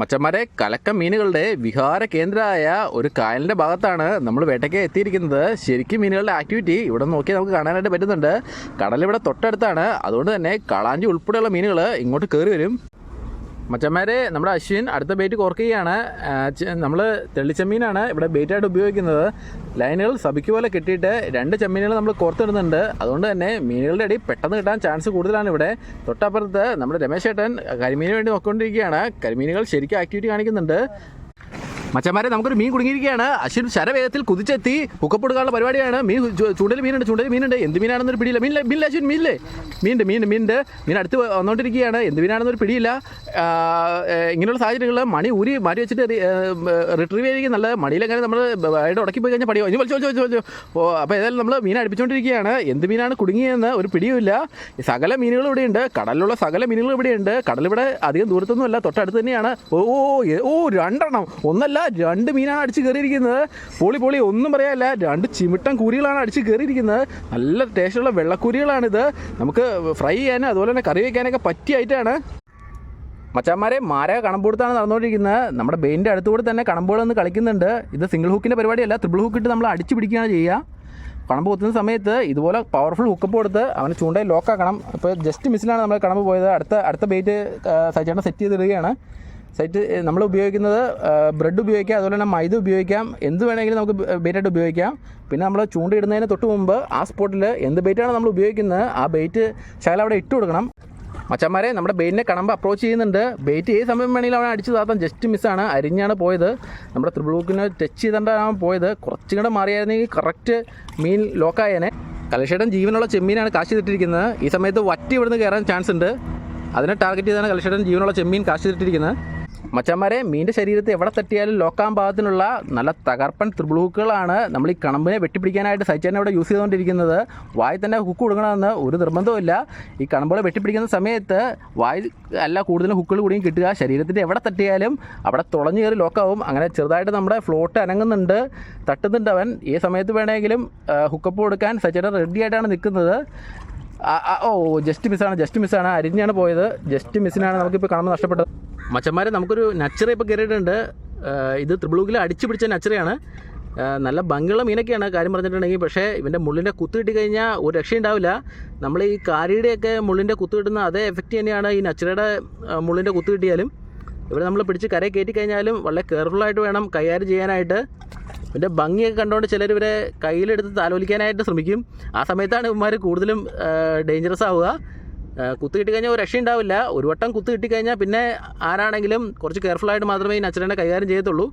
മച്ചന്മാരെ കലക്ക മീനുകളുടെ വിഹാര കേന്ദ്രമായ ഒരു കായലിന്റെ ഭാഗത്താണ് നമ്മൾ വേട്ടയ്ക്ക് എത്തിയിരിക്കുന്നത്. ശരിക്കും മീനുകളുടെ ആക്ടിവിറ്റി ഇവിടെ നോക്കി നമുക്ക് കാണാനായിട്ട് പറ്റുന്നുണ്ട്. കടലിവിടെ തൊട്ടടുത്താണ്. അതുകൊണ്ട് തന്നെ കളാഞ്ചി ഉൾപ്പെടെയുള്ള മീനുകൾ ഇങ്ങോട്ട് കയറി വരും. മച്ചന്മാരെ നമ്മുടെ അശ്വിൻ അടുത്ത ബേറ്റ് കോർക്കുകയാണ്. നമ്മൾ തെള്ളിച്ചമ്മീനാണ് ഇവിടെ ബേറ്റായിട്ട് ഉപയോഗിക്കുന്നത്. ലൈനുകൾ സബിക്ക് പോലെ കിട്ടിയിട്ട് രണ്ട് ചെമ്മീനുകൾ നമ്മൾ കോർത്തിടുന്നുണ്ട്. അതുകൊണ്ട് തന്നെ മീനുകളുടെ അടി പെട്ടെന്ന് കിട്ടാൻ ചാൻസ് കൂടുതലാണ് ഇവിടെ. തൊട്ടപ്പുറത്ത് നമ്മുടെ രമേശ് ഏട്ടൻ കരിമീനു വേണ്ടി നോക്കിക്കൊണ്ടിരിക്കുകയാണ്. കരിമീനുകൾ ശരിക്കും ആക്ടിവിറ്റി കാണിക്കുന്നുണ്ട്. മച്ചന്മാരെ നമുക്കൊരു മീൻ കുടുങ്ങിയിരിക്കുകയാണ്. അശ്വിൻ ശരവേഗത്തിൽ കുതിച്ചെത്തി ഹുക്കപ്പ് കൊടുക്കാനുള്ള പരിപാടിയാണ്. മീൻ ചൂണ്ടൽ മീനുണ്ട് ചൂണ്ടൽ മീനുണ്ട്. എന്ത് മീനാണെന്നൊരു പിടിയില്ല. മീനില്ല മീനില്ല അശ്വിൻ മീനില്ലേ? മീനുണ്ട് മീൻ മീനുണ്ട്. മീൻ അടുത്ത് വന്നുകൊണ്ടിരിക്കുകയാണ് എന്ത് മീനാണെന്നൊരു പിടിയില്ല. ഇങ്ങനെയുള്ള സാഹചര്യങ്ങളിൽ മണി ഊരി മാറ്റി വെച്ചിട്ട് റിട്രീവ് ചെയ്യുക നല്ലത് മണിയിലെങ്ങനെ നമ്മൾ വയയുടെ ഉടക്കി പോയി കഴിഞ്ഞാൽ പടിയോ ഇനി വലിച്ചു വലിച്ചു വലിച്ചു ഓ അപ്പോൾ ഏതായാലും നമ്മൾ മീൻ അടുപ്പിച്ചുകൊണ്ടിരിക്കുകയാണ് എന്ത് മീനാണ് കുടുങ്ങിയതെന്ന് ഒരു പിടിയുമില്ല. സകല മീനുകൾ ഇവിടെയുണ്ട് കടലിലുള്ള സകല മീനുകൾ ഇവിടെയുണ്ട് കടലിവിടെ അധികം ദൂരത്തൊന്നുമല്ല. തൊട്ടടുത്ത് തന്നെയാണ്. ഓ ഓ രണ്ടെണ്ണം. ഒന്നല്ല രണ്ട് മീനാണ് അടിച്ച് കയറിയിരിക്കുന്നത്. പൊളി പൊളി ഒന്നും പറയാല്ല രണ്ട് ചിമിട്ടൻ കുരികളാണ് അടിച്ച് കയറിയിരിക്കുന്നത്. നല്ല ടേസ്റ്റുള്ള വെള്ളക്കൂരികളാണിത് നമുക്ക് ഫ്രൈ ചെയ്യാനും അതുപോലെ തന്നെ കറി വയ്ക്കാനൊക്കെ പറ്റിയ മച്ചാന്മാരെ മാര കണമ്പൂടത്താണ് നടന്നുകൊണ്ടിരിക്കുന്നത്. നമ്മുടെ ബെയിന്റെ അടുത്തുകൂടെ തന്നെ കണമ്പുകൾ ഒന്ന് കളിക്കുന്നുണ്ട്. ഇത് സിംഗിൾ ഹുക്കിന്റെ പരിപാടിയല്ല. ത്രിബിൾ ഹുക്കിട്ട് നമ്മൾ അടിച്ച് പിടിക്കുകയാണ് ചെയ്യുക. കണമ്പ് കുത്തുന്ന സമയത്ത് ഇതുപോലെ പവർഫുൾ ഹുക്കപ്പ് കൊടുത്ത് അവനെ ചൂണ്ടയിൽ ലോക്കാക്കണം ഇപ്പോൾ ജസ്റ്റ് മിസ്സിലാണ് നമ്മൾ കണമ്പ് പോയത്. അടുത്ത അടുത്ത ബെയിറ്റ് സൈച്ചേട്ടൻ സെറ്റ് ചെയ്തിടുകയാണ്. സൈറ്റ് നമ്മൾ ഉപയോഗിക്കുന്നത് ബ്രെഡ് ഉപയോഗിക്കാം അതുപോലെ തന്നെ മൈദ ഉപയോഗിക്കാം എന്ത് വേണമെങ്കിലും നമുക്ക് ബെയ്റ്റായിട്ട് ഉപയോഗിക്കാം. പിന്നെ നമ്മൾ ചൂണ്ടയിടുന്നതിന് തൊട്ട് മുമ്പ് ആ സ്പോട്ടിൽ എന്ത് ബെയ്റ്റാണ് നമ്മൾ ഉപയോഗിക്കുന്നത് ആ ബെയ്റ്റ് ശകലം അവിടെ ഇട്ട് കൊടുക്കണം. മച്ചന്മാരെ നമ്മുടെ ബെയിറ്റിനെ കടമ്പ് അപ്രോച്ച് ചെയ്യുന്നുണ്ട്. ബെയ്റ്റ് ഏത് സമയം വേണമെങ്കിലും അവിടെ അടിച്ച് താത്താൻ ജസ്റ്റ് മിസ്സാണ് അരിഞ്ഞാണ് പോയത്. നമ്മുടെ ത്രിപുളൂക്കിനെ ടച്ച് ചെയ്തിട്ടാണ് പോയത്. കുറച്ചും കൂടെ മാറിയായിരുന്നെങ്കിൽ കറക്റ്റ് മീൻ ലോക്കായേനെ കലശേട്ടൻ ജീവനുള്ള ചെമ്മീനാണ് കാശ് ചെയ്തിട്ടിരിക്കുന്നത്. ഈ സമയത്ത് വറ്റി ഇവിടുന്ന് കയറാൻ ചാൻസ് ഉണ്ട്. അതിനെ ടാർഗറ്റ് ചെയ്താണ് കലശേട്ടൻ ജീവനുള്ള ചെമ്മീൻ കാശ് ചെയ്തിട്ടിരിക്കുന്നത്. മച്ചന്മാരെ മീന്റെ ശരീരത്തെ എവിടെ തട്ടിയാലും ലോക്കാൻ പാകത്തിനുള്ള നല്ല തകർപ്പൻ ത്രിബ്ലൂക്കുകളാണ് നമ്മൾ ഈ കണമ്പിനെ വെട്ടിപ്പിടിക്കാനായിട്ട് സൈച്ചാൻ ഇവിടെ യൂസ് ചെയ്തുകൊണ്ടിരിക്കുന്നത്. വായി തന്നെ ഹുക്ക് കൊടുക്കണമെന്ന് ഒരു നിർബന്ധവുമില്ല. ഈ കണമ്പുകളെ വെട്ടിപ്പിടിക്കുന്ന സമയത്ത് വായി അല്ല കൂടുതലും ഹുക്കുകൾ കൂടിയും കിട്ടുക. ശരീരത്തിന്റെ എവിടെ തട്ടിയാലും അവിടെ തുളഞ്ഞു കയറി ലോക്കാവും. അങ്ങനെ ചെറുതായിട്ട് നമ്മുടെ ഫ്ലോട്ട് അനങ്ങുന്നുണ്ട്. തട്ടുന്നുണ്ട് അവൻ. ഈ സമയത്ത് വേണമെങ്കിലും ഹുക്കപ്പ് കൊടുക്കാൻ സച്ചേട്ടൻ റെഡി ആയിട്ടാണ് നിൽക്കുന്നത്. ഓ ജസ്റ്റ് മിസ്സാണ് ജസ്റ്റ് മിസ്സാണ് അരിഞ്ഞാണ് പോയത്. ജസ്റ്റ് മിസ്സിനാണ് നമുക്കിപ്പോൾ കണമ്പ് നഷ്ടപ്പെട്ടത്. മച്ചന്മാരെ നമുക്കൊരു നച്ചറ ഇപ്പോൾ കയറിയിട്ടുണ്ട് ഇത് ത്രിബിളൂക്കിൽ അടിച്ചു പിടിച്ച നച്ചറയാണ് നല്ല ഭംഗിയുള്ള മീനൊക്കെയാണ് കാര്യം പറഞ്ഞിട്ടുണ്ടെങ്കിൽ. പക്ഷേ ഇവന്റെ മുള്ളിന്റെ കുത്ത് കിട്ടി കഴിഞ്ഞാൽ ഒരു രക്ഷയുണ്ടാവില്ല. നമ്മൾ ഈ കാരിയുടെയൊക്കെ മുള്ളിന്റെ കുത്ത് കിട്ടുന്ന അതേ എഫക്റ്റ് തന്നെയാണ് ഈ നച്ചറയുടെ മുള്ളിന്റെ കുത്ത് കിട്ടിയാലും. ഇവിടെ നമ്മൾ പിടിച്ച് കരയെ കയറ്റി കഴിഞ്ഞാലും വളരെ കെയർഫുള്ളായിട്ട് വേണം കൈകാര്യം ചെയ്യാനായിട്ട്. ഇതിന്റെ ഭംഗിയൊക്കെ കണ്ടുകൊണ്ട് ചിലർ ഇവരെ കയ്യിലെടുത്ത് താലോലിക്കാനായിട്ട് ശ്രമിക്കും. ആ സമയത്താണ് ഇവന്മാർ കൂടുതലും ഡേഞ്ചറസ് ആവുക. കുത്ത് കഴിഞ്ഞാൽ ഒരു രക്ഷയുണ്ടാവില്ല ഒരു വട്ടം കുത്ത് കിട്ടി കഴിഞ്ഞാൽ പിന്നെ ആരാണെങ്കിലും കുറച്ച് കെയർഫുൾ ആയിട്ട് മാത്രമേ ഈ നച്ചറിനെ കൈകാര്യം ചെയ്യത്തുള്ളൂ.